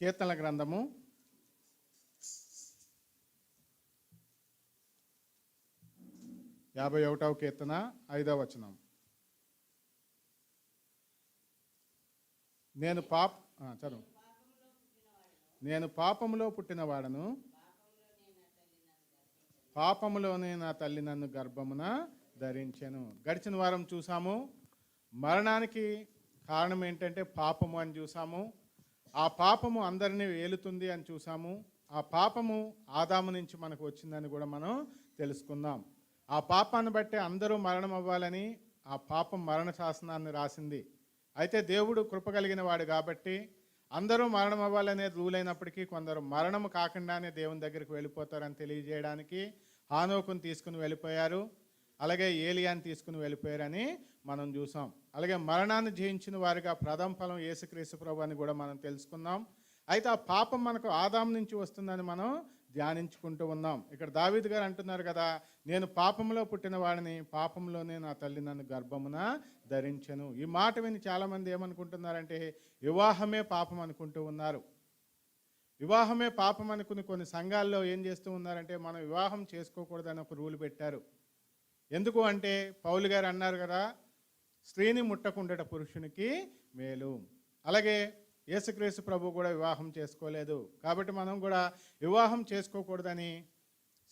కీర్తనల గ్రంథము. యాభై ఒకటవ కీర్తన ఐదవ వచనం. నేను పాప చదువు. నేను పాపములో పుట్టినవాడను పాపములోనే నా తల్లి నన్ను గర్భమున ధరించాను. గడిచిన వారం చూసాము. మరణానికి కారణం ఏంటంటే పాపము అని చూసాము. ఆ పాపము అందరినీ ఏలుతుంది అని చూసాము ఆ పాపము ఆదాము నుంచి మనకు వచ్చిందని కూడా మనం తెలుసుకుందాం. ఆ పాపాన్ని బట్టి అందరూ మరణం అవ్వాలని ఆ పాపం మరణ శాసనాన్ని రాసింది. అయితే దేవుడు కృప కలిగిన వాడు కాబట్టి అందరూ మరణం అవ్వాలనే రూల్ అయినప్పటికీ కొందరు మరణం కాకుండానే దేవుని దగ్గరికి వెళ్ళిపోతారని తెలియజేయడానికి హానోకుని తీసుకుని వెళ్ళిపోయారు. అలాగే ఏలియాని తీసుకుని వెళ్ళిపోయారని మనం చూసాం. అలాగే మరణాన్ని జయించిన వారిగా ప్రథమ ఫలం యేసుక్రీస్తు ప్రభు అని కూడా మనం తెలుసుకుందాం. అయితే ఆ పాపం మనకు ఆదాం నుంచి వస్తుందని మనం ధ్యానించుకుంటూ ఉన్నాం. ఇక్కడ దావీద్ గారు అంటున్నారు కదా నేను పాపంలో పుట్టిన వాడిని పాపంలోనే నా తల్లి నన్ను గర్భమున ధరించను. ఈ మాట విని చాలామంది ఏమనుకుంటున్నారంటే వివాహమే పాపం అనుకుంటూ ఉన్నారు. వివాహమే పాపం అనుకుని కొన్ని సంఘాల్లో ఏం చేస్తూ ఉన్నారంటే మనం వివాహం చేసుకోకూడదని ఒక రూల్ పెట్టారు. ఎందుకు అంటే పౌలు గారు అన్నారు కదా స్త్రీని ముట్టకుండట పురుషునికి మేలు. అలాగే యేసుక్రీస్తు ప్రభు కూడా వివాహం చేసుకోలేదు. కాబట్టి మనం కూడా వివాహం చేసుకోకూడదని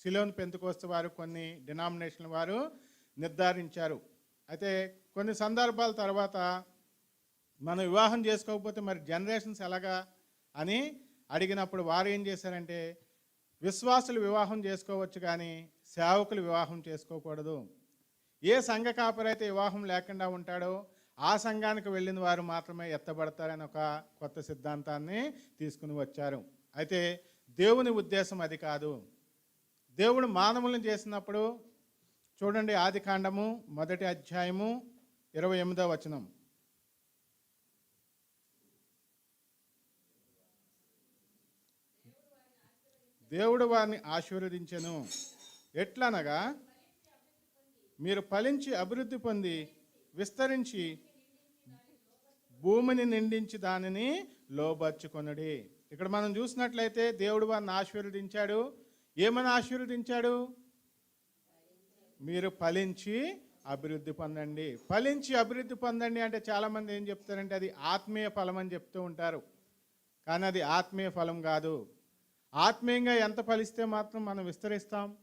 సిలోన్ పెంతుకోస్తు వారు కొన్ని డినామినేషన్ వారు నిర్ధారించారు. అయితే కొన్ని సందర్భాల తర్వాత మనం వివాహం చేసుకోకపోతే మరి జనరేషన్స్ ఎలాగా అని అడిగినప్పుడు వారు ఏం చేశారంటే విశ్వాసులు వివాహం చేసుకోవచ్చు కానీ సేవకులు వివాహం చేసుకోకూడదు. ఏ సంఘ కాపరైతే వివాహం లేకుండా ఉంటాడో ఆ సంఘానికి వెళ్ళిన వారు మాత్రమే ఎత్తబడతారని ఒక కొత్త సిద్ధాంతాన్ని తీసుకుని వచ్చారు. అయితే దేవుని ఉద్దేశం అది కాదు. దేవుడు మానవులను చేసినప్పుడు చూడండి ఆది కాండము మొదటి అధ్యాయము ఇరవై ఎనిమిదో వచనం. దేవుడు వారిని ఆశీర్వదించెను. ఎట్లనగా మీరు ఫలించి అభివృద్ధి పొంది విస్తరించి భూమిని నిండించి దానిని లోబర్చుకొనడి. ఇక్కడ మనం చూసినట్లయితే దేవుడు వారిని ఆశీర్వదించాడు. ఏమని ఆశీర్వదించాడు? మీరు ఫలించి అభివృద్ధి పొందండి. ఫలించి అభివృద్ధి పొందండి అంటే చాలామంది ఏం చెప్తారంటే అది ఆత్మీయ ఫలం అని చెప్తూ ఉంటారు. కానీ అది ఆత్మీయ ఫలం కాదు. ఆత్మీయంగా ఎంత ఫలిస్తే మాత్రం మనం విస్తరిస్తాం.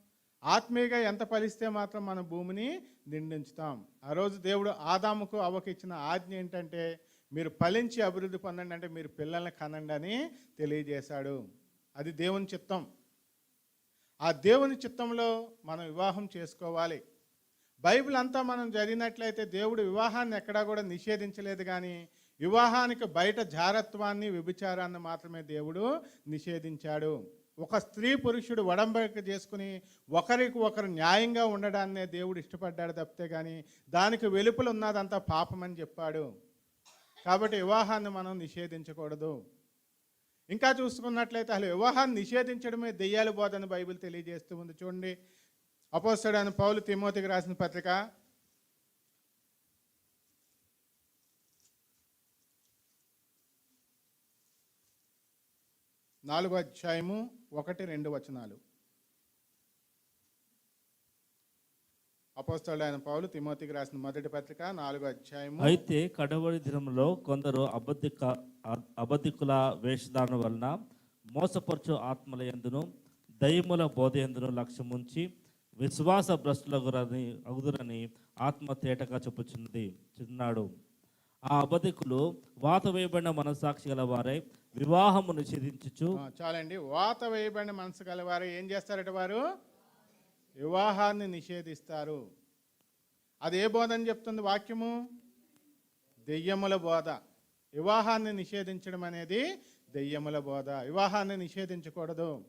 ఆత్మీయగా ఎంత ఫలిస్తే మాత్రం మన భూమిని నిండించుతాం. ఆ రోజు దేవుడు ఆదాముకు అవ్వకి ఇచ్చిన ఆజ్ఞ ఏంటంటే మీరు ఫలించి అభివృద్ధి పొందండి అంటే మీరు పిల్లల్ని కనండి అని తెలియజేశాడు. అది దేవుని చిత్తం. ఆ దేవుని చిత్తంలో మనం వివాహం చేసుకోవాలి. బైబిల్ అంతా మనం చదివినట్లయితే దేవుడు వివాహాన్ని ఎక్కడా కూడా నిషేధించలేదు కానీ వివాహానికి బయట జారత్వాన్ని వ్యభిచారాన్ని మాత్రమే దేవుడు నిషేధించాడు. ఒక స్త్రీ పురుషుడు వడంబడిక చేసుకుని ఒకరికి ఒకరు న్యాయంగా ఉండడాన్నే దేవుడు ఇష్టపడ్డాడు తప్పితే కానీ దానికి వెలుపులు ఉన్నదంతా పాపం అని చెప్పాడు. కాబట్టి వివాహాన్ని మనం నిషేధించకూడదు. ఇంకా చూసుకున్నట్లయితే అసలు వివాహాన్ని నిషేధించడమే దెయ్యాలు బోధని బైబిల్ తెలియజేస్తూ ఉంది. చూడండి అని పౌలు తిమోతికి రాసిన పత్రిక. నాలుగో అధ్యాయము ఒకటి రెండు వచనాలు. అపోస్తలైన పౌలు తిమోతికి రాసిన మొదటి పత్రిక నాలుగు అధ్యాయము. అయితే కడవడి దినంలో కొందరు అబద్ధిక అబద్ధికుల వేషధారణ వలన మోసపరచు ఆత్మల ఎందును దయముల బోధ ఎందును లక్ష్యముంచి విశ్వాస భ్రష్టులగురని అగుదురని ఆత్మ తేటగా చెప్పుచున్నది చిన్నాడు ఆ అబద్ధికులు వాత వేయబడిన మనస్సాక్షి గల వారై వివాహము నిషేధించుచు చాలండి. వాత వేయబడిన మనసు కలవారు ఏం చేస్తారట వారు? వివాహాన్ని నిషేధిస్తారు. అది ఏ బోధ అని చెప్తుంది వాక్యము? దెయ్యముల బోధ. వివాహాన్ని నిషేధించడం అనేది దెయ్యముల బోధ. వివాహాన్ని నిషేధించకూడదు.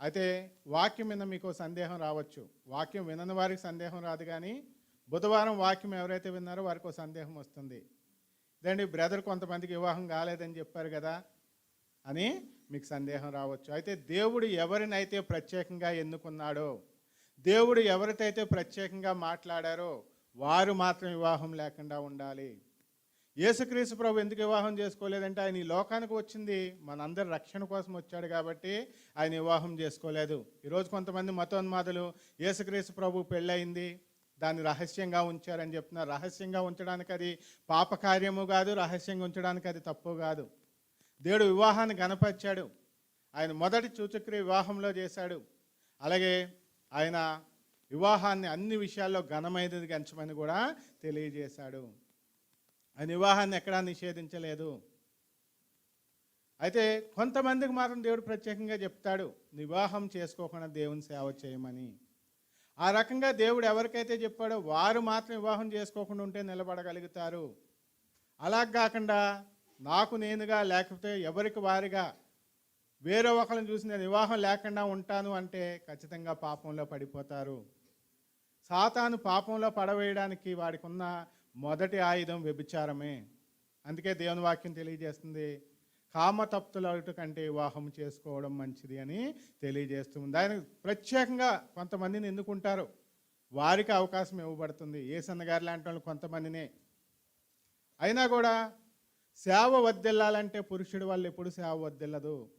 అయితే వాక్యం మీద మీకు సందేహం రావచ్చు. వాక్యం వినని వారికి సందేహం రాదు కానీ బుధవారం వాక్యం ఎవరైతే విన్నారో వారికి ఒక సందేహం వస్తుంది. లేదండి బ్రదర్ కొంతమందికి వివాహం కాలేదని చెప్పారు కదా అని మీకు సందేహం రావచ్చు. అయితే దేవుడు ఎవరినైతే ప్రత్యేకంగా ఎన్నుకున్నాడో దేవుడు ఎవరితైతే ప్రత్యేకంగా మాట్లాడారో వారు మాత్రం వివాహం లేకుండా ఉండాలి. యేసుక్రీస్తు ప్రభు ఎందుకు వివాహం చేసుకోలేదంటే ఆయన ఈ లోకానికి వచ్చింది. మనందరి రక్షణ కోసం వచ్చాడు కాబట్టి ఆయన వివాహం చేసుకోలేదు. ఈరోజు కొంతమంది మతోన్మాదులు యేసుక్రీస్తు ప్రభు పెళ్ళయింది. దాన్ని రహస్యంగా ఉంచారని చెప్తున్నారు రహస్యంగా ఉంచడానికి అది పాపకార్యము కాదు రహస్యంగా ఉంచడానికి అది తప్పు కాదు. దేవుడు వివాహాన్ని గణపరిచాడు ఆయన మొదటి సూచక్రియ వివాహంలో చేశాడు. అలాగే ఆయన వివాహాన్ని అన్ని విషయాల్లో ఘనమైనది గంచమని కూడా తెలియజేశాడు. ఆయన వివాహాన్ని ఎక్కడా నిషేధించలేదు. అయితే కొంతమందికి మాత్రం దేవుడు ప్రత్యేకంగా చెప్తాడు వివాహం చేసుకోకుండా దేవుని సేవ చేయమని. ఆ రకంగా దేవుడు ఎవరికైతే చెప్పాడో వారు మాత్రం వివాహం చేసుకోకుండా ఉంటే నిలబడగలుగుతారు. అలా కాకుండా నాకు నేనుగా లేకపోతే ఎవరికి వారిగా? వేరే ఒకరిని చూసి నేను వివాహం లేకుండా ఉంటాను అంటే ఖచ్చితంగా పాపంలో పడిపోతారు. సాతాను పాపంలో పడవేయడానికి వాడికి ఉన్న మొదటి ఆయుధం వ్యభిచారమే. అందుకే దేవుని వాక్యం తెలియజేస్తుంది. కామతప్తులట కంటే వివాహం చేసుకోవడం మంచిది అని తెలియజేస్తుంది ఆయన ప్రత్యేకంగా కొంతమందిని ఎన్నుకుంటారు. వారికి అవకాశం ఇవ్వబడుతుంది. ఏసన్న సన్నగారు లాంటి వాళ్ళు కొంతమందినే. అయినా కూడా సేవ వద్దెల్లాలంటే పురుషుడు వాళ్ళు ఎప్పుడు సేవ వద్దెల్లదు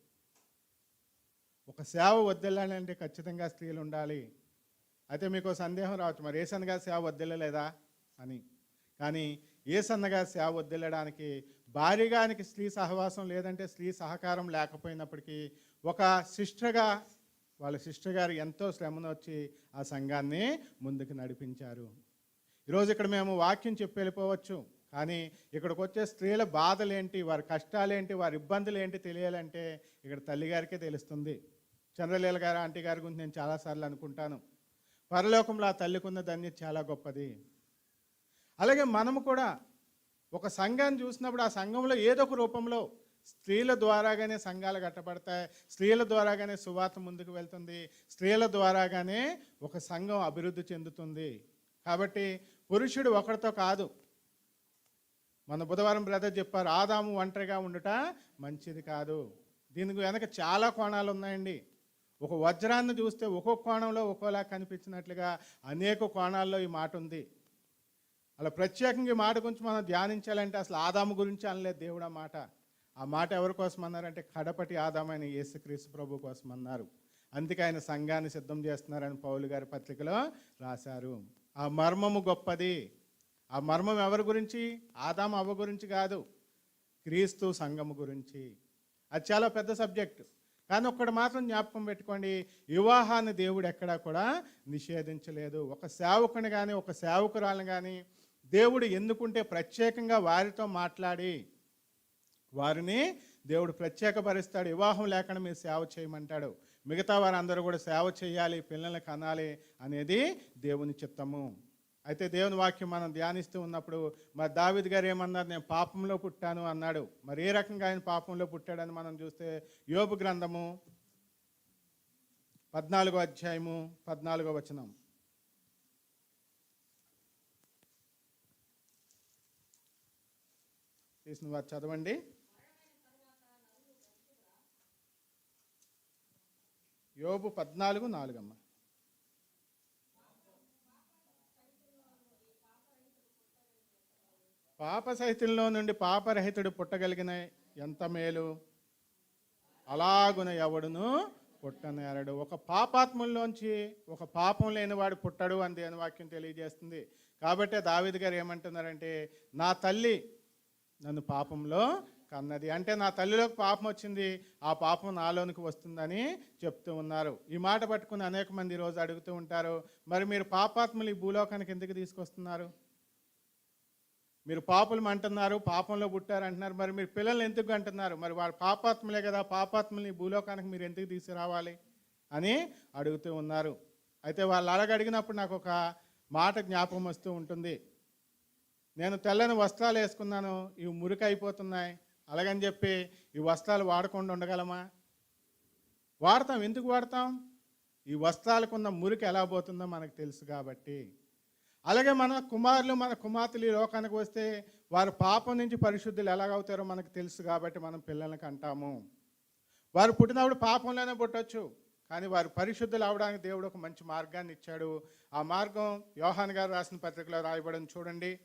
ఒక సేవ వద్దెల్లాలంటే ఖచ్చితంగా స్త్రీలు ఉండాలి. అయితే మీకు సందేహం రావచ్చు. మరి ఏ సన్నగా సేవ వద్దెల్లలేదా అని. కానీ ఏ సన్నగా సేవ వద్దెళ్ళడానికి భార్యగానికి స్త్రీ సహవాసం లేదంటే స్త్రీ సహకారం లేకపోయినప్పటికీ ఒక సిస్టర్గా వాళ్ళ సిస్టర్ గారు ఎంతో శ్రమను వచ్చి ఆ సంఘాన్ని ముందుకు నడిపించారు. ఈరోజు ఇక్కడ మేము వాక్యం చెప్పి వెళ్ళిపోవచ్చు. కానీ ఇక్కడికి వచ్చే స్త్రీల బాధలేంటి వారి కష్టాలేంటి వారి ఇబ్బందులు ఏంటి తెలియాలంటే ఇక్కడ తల్లిగారికే తెలుస్తుంది. చంద్రలీల గారు ఆంటీ గారి గురించి నేను చాలాసార్లు అనుకుంటాను. పరలోకంలో ఆ తల్లికున్న ధన్యత చాలా గొప్పది. అలాగే మనము కూడా ఒక సంఘాన్ని చూసినప్పుడు ఆ సంఘంలో ఏదో ఒక రూపంలో స్త్రీల ద్వారాగానే సంఘాలు కట్టబడతాయి స్త్రీల ద్వారాగానే సువార్త ముందుకు వెళ్తుంది స్త్రీల ద్వారాగానే ఒక సంఘం అభివృద్ధి చెందుతుంది. కాబట్టి పురుషుడు ఒకరితో కాదు. మన బుధవారం బ్రదర్ చెప్పారు ఆదాము ఒంటరిగా ఉండుట మంచిది కాదు. దీనికి వెనక చాలా కోణాలు ఉన్నాయండి. ఒక వజ్రాన్ని చూస్తే ఒక్కొక్క కోణంలో ఒక్కోలా కనిపించినట్లుగా అనేక కోణాల్లో ఈ మాట ఉంది. అలా ప్రత్యేకంగా ఈ మాట గురించి మనం ధ్యానించాలంటే అసలు ఆదాము గురించి అనలేదు దేవుడు ఆ మాట. ఆ మాట ఎవరి కోసం అన్నారంటే కడపటి ఆదామైన యేసుక్రీస్తు ప్రభు కోసం అన్నారు. అందుకే ఆయన సంఘాన్ని సిద్ధం చేస్తున్నారని పౌలు గారి పత్రికలో రాశారు. ఆ మర్మము గొప్పది. ఆ మర్మం ఎవరి గురించి? ఆదాం అవ్వ గురించి కాదు. క్రీస్తు సంఘము గురించి. అది చాలా పెద్ద సబ్జెక్ట్. కానీ ఒక్కడు మాత్రం జ్ఞాపకం పెట్టుకోండి. వివాహాన్ని దేవుడు ఎక్కడా కూడా నిషేధించలేదు. ఒక సేవకుని కానీ ఒక సేవకురాలను కానీ దేవుడు ఎందుకుంటే ప్రత్యేకంగా వారితో మాట్లాడి వారిని దేవుడు ప్రత్యేకపరుస్తాడు. వివాహం లేకుండా మీరు సేవ చేయమంటాడు. మిగతా వారందరూ కూడా సేవ చేయాలి పిల్లల్ని కనాలి అనేది దేవుని చిత్తము. అయితే దేవుని వాక్యం మనం ధ్యానిస్తూ ఉన్నప్పుడు మరి దావిద్ గారు ఏమన్నారు? నేను పాపంలో పుట్టాను అన్నాడు. మరి ఏ రకంగా ఆయన పాపంలో పుట్టాడని మనం చూస్తే యోపు గ్రంథము పద్నాలుగో అధ్యాయము పద్నాలుగో వచనం. తీసిన వారు చదవండి. యోబు పద్నాలుగు నాలుగమ్మ. పాప సహితంలో నుండి పాపరహితుడు పుట్టగలిగిన ఎంత మేలు? అలాగున ఎవడును పుట్టనేరడు. ఒక పాపాత్ముల్లోంచి ఒక పాపం లేనివాడు పుట్టడు అని దేని వాక్యం తెలియజేస్తుంది. కాబట్టి దావిద్ గారు ఏమంటున్నారంటే నా తల్లి నన్ను పాపంలో కన్నది. అంటే నా తల్లిలోకి పాపం వచ్చింది ఆ పాపం నాలోనికి వస్తుందని చెప్తూ ఉన్నారు. ఈ మాట పట్టుకుని అనేక మంది రోజు అడుగుతూ ఉంటారు మరి మీరు పాపాత్ములు ఈ భూలోకానికి ఎందుకు తీసుకొస్తున్నారు? మీరు పాపులు అంటున్నారు పాపంలో పుట్టారు అంటున్నారు. మరి మీరు పిల్లలు ఎందుకు అంటున్నారు? మరి వారు పాపాత్మలే కదా పాపాత్మల్ని భూలోకానికి మీరు ఎందుకు తీసుకురావాలి అని అడుగుతూ ఉన్నారు. అయితే వాళ్ళు అడగడిగినప్పుడు నాకు ఒక మాట జ్ఞాపకం వస్తూ ఉంటుంది. నేను తెల్లని వస్త్రాలు వేసుకున్నాను ఇవి మురికి అయిపోతున్నాయి అలాగని చెప్పి ఈ వస్త్రాలు వాడకుండా ఉండగలమా? వాడతాం. ఎందుకు వాడతాం? ఈ వస్త్రాలకున్న మురికి ఎలా పోతుందో మనకు తెలుసు కాబట్టి. అలాగే మన కుమారులు మన కుమార్తెలు ఈ లోకానికి వస్తే వారు పాపం నుంచి పరిశుద్ధులు ఎలాగవుతారో మనకు తెలుసు కాబట్టి మనం పిల్లలకి అంటాము వారు పుట్టినప్పుడు పాపంలోనే పుట్టచ్చు కానీ వారు పరిశుద్ధులు అవడానికి దేవుడు ఒక మంచి మార్గాన్ని ఇచ్చాడు. ఆ మార్గం యోహాన్ గారు రాసిన పత్రికలో రాయబడని చూడండి.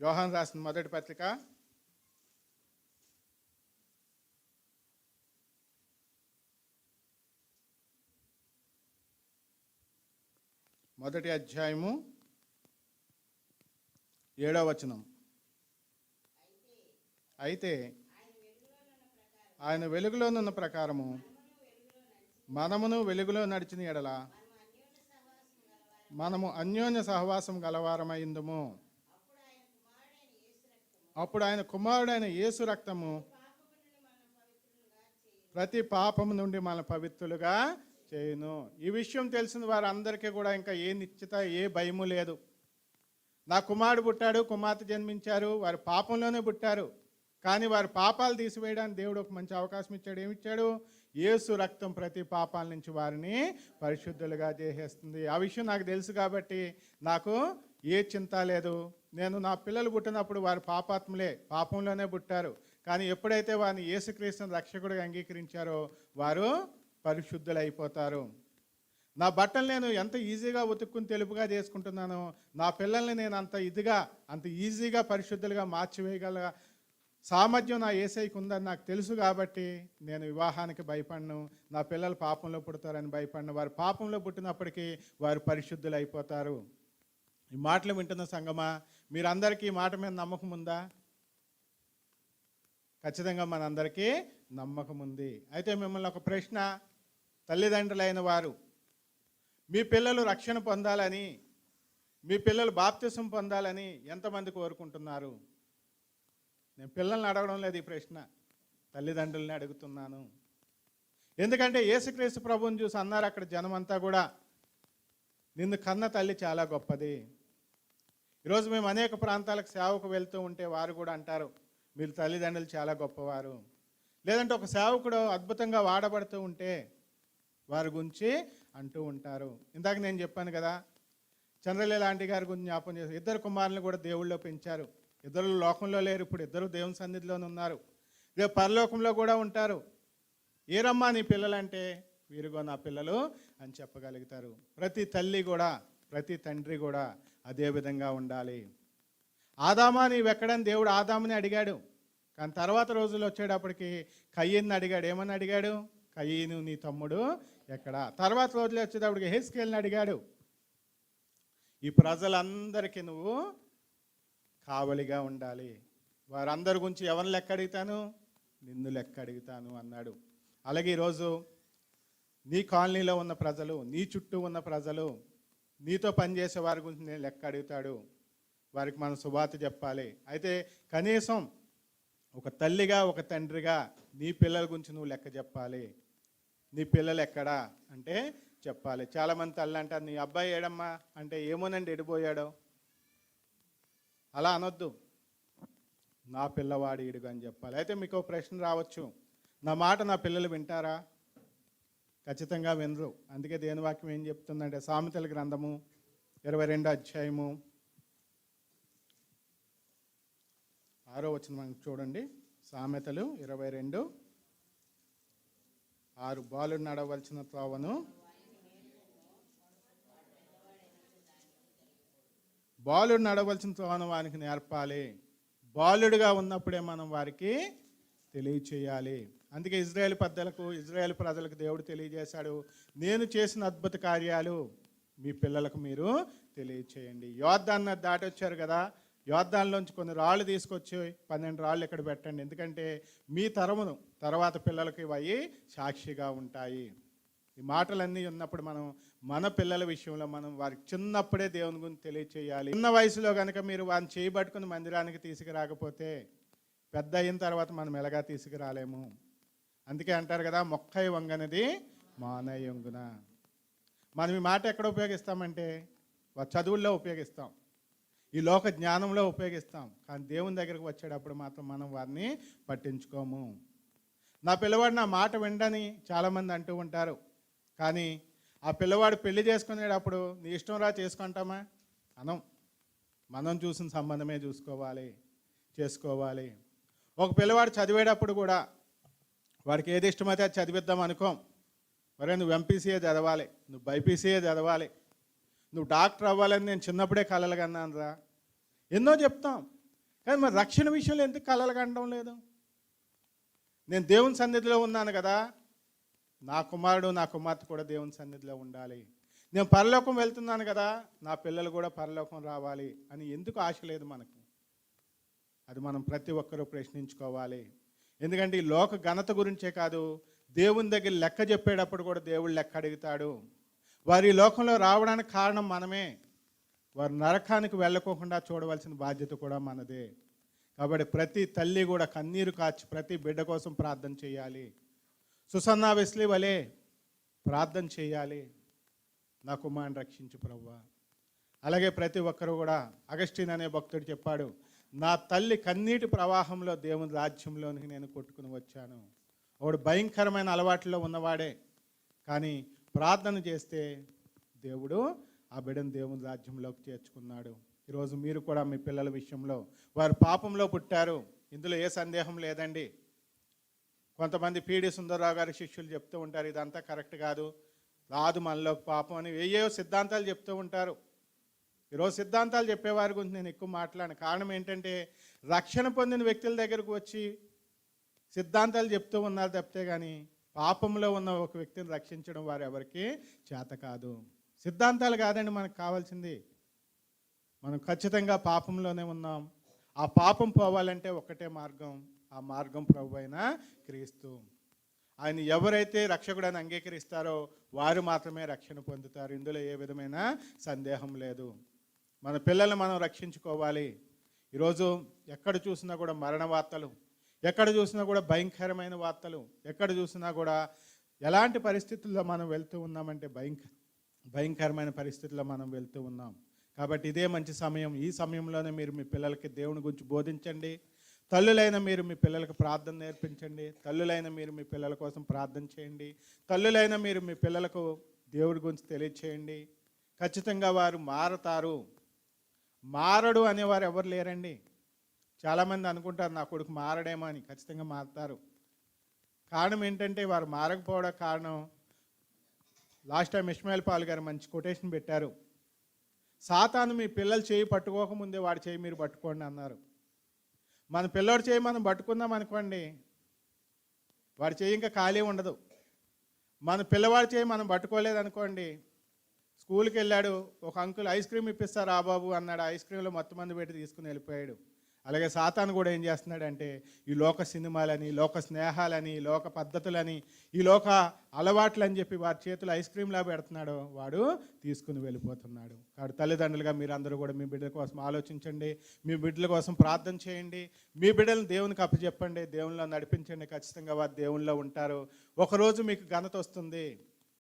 యోహాన్ రాసిన మొదటి పత్రిక. మొదటి అధ్యాయము ఏడవ వచనం. అయితే ఆయన వెలుగులోనున్న ప్రకారము మనమును వెలుగులో నడిచిన ఎడల మనము అన్యోన్య సహవాసం గలవారమైందుము అప్పుడు ఆయన కుమారుడైన యేసు రక్తము ప్రతి పాపము నుండి మన పవిత్రులుగా చేయను. ఈ విషయం తెలిసిన వారందరికీ కూడా ఇంకా ఏ నిశ్చిత ఏ భయము లేదు. నా కుమారుడు పుట్టాడు కుమార్తె జన్మించారు వారు పాపంలోనే పుట్టారు. కానీ వారి పాపాలు తీసివేయడానికి దేవుడు ఒక మంచి అవకాశం ఇచ్చాడు. ఏమిచ్చాడు? యేసు రక్తం ప్రతి పాపాల నుంచి వారిని పరిశుద్ధులుగా చేసేస్తుంది. ఆ విషయం నాకు తెలుసు కాబట్టి నాకు ఏ చింత లేదు. నేను నా పిల్లలు పుట్టినప్పుడు వారు పాపాత్ములే పాపంలోనే పుట్టారు. కానీ ఎప్పుడైతే వారిని యేసుక్రీస్తుని రక్షకుడిగా అంగీకరించారో వారు పరిశుద్ధులైపోతారు. నా బట్టలు నేను ఎంత ఈజీగా ఉతుక్కుని తెలుపుగా చేసుకుంటున్నానో నా పిల్లల్ని నేను అంత ఇదిగా అంత ఈజీగా పరిశుద్ధులుగా మార్చివేయగల సామర్థ్యం నా ఏసైకి ఉందని నాకు తెలుసు కాబట్టి నేను వివాహానికి భయపడను. నా పిల్లలు పాపంలో పుడతారని భయపడను. వారు పాపంలో పుట్టినప్పటికీ వారు పరిశుద్ధులు అయిపోతారు ఈ మాటలు వింటున్న సంగమా? మీరందరికీ ఈ మాట మీద నమ్మకం ఉందా? ఖచ్చితంగా మనందరికీ నమ్మకం ఉంది. అయితే మిమ్మల్ని ఒక ప్రశ్న తల్లిదండ్రులైన వారు మీ పిల్లలు రక్షణ పొందాలని మీ పిల్లలు బాప్తిసం పొందాలని ఎంతమంది కోరుకుంటున్నారు? నేను పిల్లల్ని అడగడం లేదు ఈ ప్రశ్న తల్లిదండ్రుల్ని అడుగుతున్నాను. ఎందుకంటే యేసుక్రీస్తు ప్రభువుని చూసి అన్నారు అక్కడ జనమంతా కూడా నిన్ను కన్న తల్లి చాలా గొప్పది. ఈరోజు మేము అనేక ప్రాంతాలకు సేవకు వెళ్తూ ఉంటే వారు కూడా అంటారు మీరు తల్లిదండ్రులు చాలా గొప్పవారు. లేదంటే ఒక సేవకుడు అద్భుతంగా వాడబడుతూ ఉంటే వారి గురించి అంటూ ఉంటారు. ఇందాక నేను చెప్పాను కదా చంద్రలేలాంటి గారి గురించి జ్ఞాపకం చేశారు. ఇద్దరు కుమారులను కూడా దేవుళ్ళో పెంచారు. ఇద్దరు లోకంలో లేరు ఇప్పుడు ఇద్దరు దేవుని సన్నిధిలోనే ఉన్నారు. రేపు పరలోకంలో కూడా ఉంటారు. ఏరమ్మా నీ పిల్లలంటే వీరుగో నా పిల్లలు అని చెప్పగలుగుతారు. ప్రతి తల్లి కూడా ప్రతి తండ్రి కూడా అదే విధంగా ఉండాలి. ఆదామా నీవు ఎక్కడని దేవుడు ఆదామని అడిగాడు. కానీ తర్వాత రోజులు వచ్చేటప్పటికి కయ్యని అడిగాడు. ఏమని అడిగాడు? కయ్యను నీ తమ్ముడు ఎక్కడ? తర్వాత రోజులు వచ్చేటప్పటికి హెస్కేల్ని అడిగాడు. ఈ ప్రజలందరికీ నువ్వు కావలిగా ఉండాలి. వారందరి గురించి ఎవరిని లెక్క అడుగుతాను? నిన్ను లెక్క అడుగుతాను అన్నాడు. అలాగే ఈరోజు నీ కాలనీలో ఉన్న ప్రజలు నీ చుట్టూ ఉన్న ప్రజలు నీతో పనిచేసే వారి గురించి నేను లెక్క అడుగుతాడు. వారికి మనం శుభార్త చెప్పాలి. అయితే కనీసం ఒక తల్లిగా ఒక తండ్రిగా నీ పిల్లల గురించి నువ్వు లెక్క చెప్పాలి. నీ పిల్లలు ఎక్కడా అంటే చెప్పాలి. చాలామంది తల్లి అంటారు నీ అబ్బాయి ఏడమ్మా? అంటే ఏమోనండి ఎడిపోయాడు. అలా అనొద్దు. నా పిల్లవాడు ఈడుగా అని చెప్పాలి. అయితే మీకు ఒక ప్రశ్న రావచ్చు. నా మాట నా పిల్లలు వింటారా? ఖచ్చితంగా వినరు. అందుకే దేని వాక్యం ఏం చెప్తుందంటే సామెతల గ్రంథము ఇరవై రెండు అధ్యాయము ఆరో వచ్చిన చూడండి. సామెతలు ఇరవై రెండు ఆరు బాలు నడవలసిన త్రోవను. బాలుడు నడవలసిన త్రోవను వానికి నేర్పాలి. బాలుడుగా ఉన్నప్పుడే మనం వారికి తెలియచేయాలి. అందుకే ఇజ్రాయేల్ పెద్దలకు ఇజ్రాయేల్ ప్రజలకు దేవుడు తెలియజేశాడు. నేను చేసిన అద్భుత కార్యాలు మీ పిల్లలకు మీరు తెలియచేయండి. యోద్ధాన్ని దాటొచ్చారు కదా. యోద్ధాల్లోంచి కొన్ని రాళ్ళు తీసుకొచ్చి పన్నెండు రాళ్ళు ఇక్కడ పెట్టండి. ఎందుకంటే మీ తరమును తర్వాత పిల్లలకి ఇవి సాక్షిగా ఉంటాయి. ఈ మాటలన్నీ ఉన్నప్పుడు మనం మన పిల్లల విషయంలో మనం వారికి చిన్నప్పుడే దేవుని గురించి తెలియచేయాలి. చిన్న వయసులో కనుక మీరు వారిని చేయబట్టుకుని మందిరానికి తీసుకురాకపోతే పెద్ద అయిన తర్వాత మనం ఎలాగా తీసుకురాలేము? అందుకే అంటారు కదా మొక్కై వంగనది మానయ్య వంగున మనం ఈ మాట ఎక్కడ ఉపయోగిస్తామంటే చదువుల్లో ఉపయోగిస్తాం. ఈ లోక జ్ఞానంలో ఉపయోగిస్తాం. కానీ దేవుని దగ్గరకు వచ్చేటప్పుడు మాత్రం మనం వారిని పట్టించుకోము. నా పిల్లవాడు నా మాట వినడని చాలామంది అంటూ ఉంటారు. కానీ ఆ పిల్లవాడు పెళ్ళి చేసుకునేటప్పుడు నీ ఇష్టం రా చేసుకుంటామా? అనం. మనం చూసిన సంబంధమే చూసుకోవాలి చేసుకోవాలి. ఒక పిల్లవాడు చదివేటప్పుడు కూడా వాడికి ఏది ఇష్టమైతే అది చదివిద్దాం అనుకోం. మరే నువ్వు ఎంపీసీఏ చదవాలి నువ్వు బైపీసీఏ చదవాలి నువ్వు డాక్టర్ అవ్వాలని నేను చిన్నప్పుడే కలలు కన్నాను రా. ఎన్నో చెప్తాం. కానీ మరి రక్షణ విషయంలో ఎందుకు కలలు కనడం లేదు? నేను దేవుని సన్నిధిలో ఉన్నాను కదా. నా కుమారుడు నా కుమార్తె కూడా దేవుని సన్నిధిలో ఉండాలి. నేను పరలోకం వెళ్తున్నాను కదా. నా పిల్లలు కూడా పరలోకం రావాలి అని ఎందుకు ఆశ లేదు మనకు? అది మనం ప్రతి ఒక్కరూ ప్రశ్నించుకోవాలి. ఎందుకంటే ఈ లోక ఘనత గురించే కాదు దేవుని దగ్గర లెక్క చెప్పేటప్పుడు కూడా దేవుడు లెక్క అడుగుతాడు. వారి లోకంలో రావడానికి కారణం మనమే. వారు నరకానికి వెళ్ళకోకుండా చూడవలసిన బాధ్యత కూడా మనదే. కాబట్టి ప్రతి తల్లి కూడా కన్నీరు కాచి ప్రతి బిడ్డ కోసం ప్రార్థన చేయాలి. సుసన్నా వెస్లీ వలె ప్రార్థన చేయాలి. నా కుమారుని రక్షించు ప్రవ్వా. అలాగే ప్రతి ఒక్కరు కూడా అగస్టిన్ అనే భక్తుడు చెప్పాడు నా తల్లి కన్నీటి ప్రవాహంలో దేవుని రాజ్యంలోనికి నేను కొట్టుకుని వచ్చాను. ఒకడు భయంకరమైన అలవాట్లో ఉన్నవాడే. కానీ ప్రార్థన చేస్తే దేవుడు ఆ బిడ్డను దేవుని రాజ్యంలోకి చేర్చుకున్నాడు. ఈరోజు మీరు కూడా మీ పిల్లల విషయంలో వారు పాపంలో పుట్టారు. ఇందులో ఏ సందేహం లేదండి. కొంతమంది పీడి సుందరరావు గారి శిష్యులు చెప్తూ ఉంటారు ఇదంతా కరెక్ట్ కాదు. రాదు మనలోకి పాపం అని ఏయో సిద్ధాంతాలు చెప్తూ ఉంటారు. ఈరోజు సిద్ధాంతాలు చెప్పేవారి గురించి నేను ఎక్కువ మాట్లాడిన. కారణం ఏంటంటే రక్షణ పొందిన వ్యక్తుల దగ్గరకు వచ్చి సిద్ధాంతాలు చెప్తూ ఉన్నారు తప్పితే కానీ పాపంలో ఉన్న ఒక వ్యక్తిని రక్షించడం వారు ఎవరికి చేత కాదు. సిద్ధాంతాలు కాదండి మనకు కావాల్సింది. మనం ఖచ్చితంగా పాపంలోనే ఉన్నాం. ఆ పాపం పోవాలంటే ఒకటే మార్గం. ఆ మార్గం ప్రభు అయిన క్రీస్తు. ఆయన ఎవరైతే రక్షకుడని అంగీకరిస్తారో వారు మాత్రమే రక్షణ పొందుతారు. ఇందులో ఏ విధమైన సందేహం లేదు. మన పిల్లల్ని మనం రక్షించుకోవాలి. ఈరోజు ఎక్కడ చూసినా కూడా మరణ వార్తలు ఎక్కడ చూసినా కూడా భయంకరమైన వార్తలు ఎక్కడ చూసినా కూడా ఎలాంటి పరిస్థితుల్లో మనం వెళ్తూ ఉన్నామంటే భయంకర భయంకరమైన పరిస్థితుల్లో మనం వెళ్తూ ఉన్నాం. కాబట్టి ఇదే మంచి సమయం. ఈ సమయంలోనే మీరు మీ పిల్లలకి దేవుని గురించి బోధించండి. తల్లులైన మీరు మీ పిల్లలకు ప్రార్థన నేర్పించండి. తల్లులైన మీరు మీ పిల్లల కోసం ప్రార్థన చేయండి. తల్లులైన మీరు మీ పిల్లలకు దేవుడి గురించి తెలియచేయండి. ఖచ్చితంగా వారు మారతారు. మారడు అనేవారు ఎవరు లేరండి? చాలామంది అనుకుంటారు నా కొడుకు మారడేమో అని ఖచ్చితంగా మారుతారు. కారణం ఏంటంటే వారు మారకపోవడం కారణం లాస్ట్ టైం ఇస్మాయిల్ పాల్ గారు మంచి కొటేషన్ పెట్టారు. సాతాను మీ పిల్లలు చేయి పట్టుకోకముందే వాడి చేయి మీరు పట్టుకోండి అన్నారు. మన పిల్లోడు చేయి మనం పట్టుకుందాం అనుకోండి వాడి చేయి ఇంకా ఖాళీ ఉండదు. మన పిల్లవాడి చేయి మనం పట్టుకోలేదు అనుకోండి స్కూల్కి వెళ్ళాడు ఒక అంకుల్ ఐస్ క్రీమ్ ఇప్పిస్తారా బాబు అన్నాడు. ఐస్ క్రీమ్లో మొత్తం మంది పెట్టి తీసుకుని వెళ్ళిపోయాడు. అలాగే సాతాను కూడా ఏం చేస్తున్నాడంటే ఈ లోక సినిమాలని లోక స్నేహాలని లోక పద్ధతులని ఈ లోక అలవాట్లు అని చెప్పి వారి చేతులు ఐస్ క్రీమ్లా పెడుతున్నాడు. వాడు తీసుకుని వెళ్ళిపోతున్నాడు. కాబట్టి తల్లిదండ్రులుగా మీరందరూ కూడా మీ బిడ్డల కోసం ఆలోచించండి. మీ బిడ్డల కోసం ప్రార్థన చేయండి. మీ బిడ్డలను దేవునికి అప్పచెప్పండి. దేవునిలో నడిపించండి. ఖచ్చితంగా వారు దేవునిలో ఉంటారు. ఒకరోజు మీకు ఘనత వస్తుంది.